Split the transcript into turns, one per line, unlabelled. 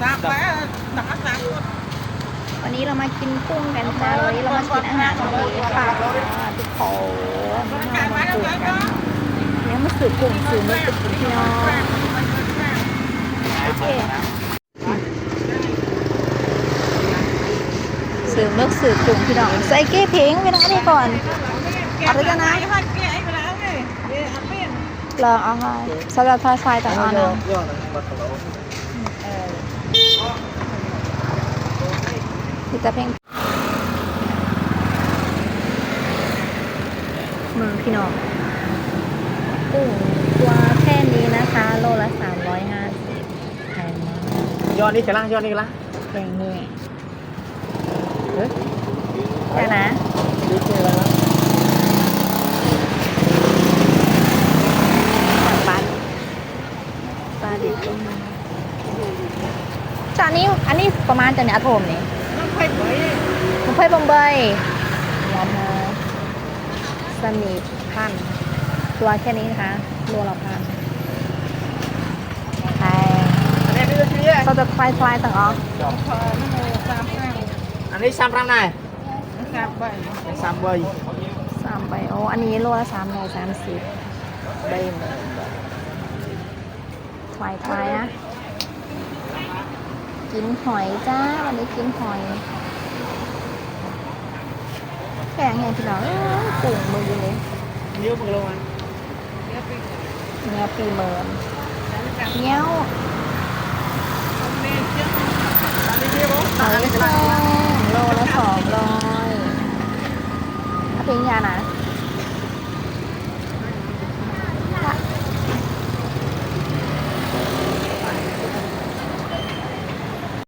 สามไปหนักสาม
วันนี้เรามากินกุ้งกันจ้าวันนี้เรามากินอาหารทะเลค่ะทุกคนมามากุ้งกันเนี่ยมาสื่อกุ้งสื่อมือสื่อกุ้งพี่น้องโอเคสื่อมือสื่อกุ้งพี่น้องใส่เก้เพลงไปนะนี่ก่อน
เอาไปกันนะไอ้พันเกี้ยไอ้เวลาไงเดี๋ยวเอาเป็น
ลองเอาค่ะสำหรับไฟไฟต่างเอานะ พี่จะเพลงเมืองพี่น้องกุ้งตัวแค่นี้นะคะ โลละสามร้อยห้าสิบแพงมาก
ย้อนนี่จะล่างย้อนนี่ละ
แพงนี่แค่นะ
ดีเจแล้ว
ปลาปลาดิบก็มีจานนี้อันนี้ประมาณจานนี้อะโทมนี่
น้ำไฟเผย
มันค่อยบอมเบยร้านมาสนิทพัน ตัวแค่นี้นะคะโลละพันใช่
อันนี้นี่คือ
เขาจะคลายคลายต่างออก
พอน้ำมันสามแก้ว
อันนี้ซ้ำรำไหน
สามใบ
ซ้ำใบ
สามใบโอ้อันนี้โลละสามร้อยสามสิบใบหนึ่งคลายคลายนะ กินหอยจ้า วันนี้กินหอยแข็งไงพี่น้องปุ่งมือเลยเนื้
วมึงลงมา
เนื้อปีเมิน
เนื้อปีเมินเงี้ยว
หอยแคร
งโลละสองร้อยเป็นยานะ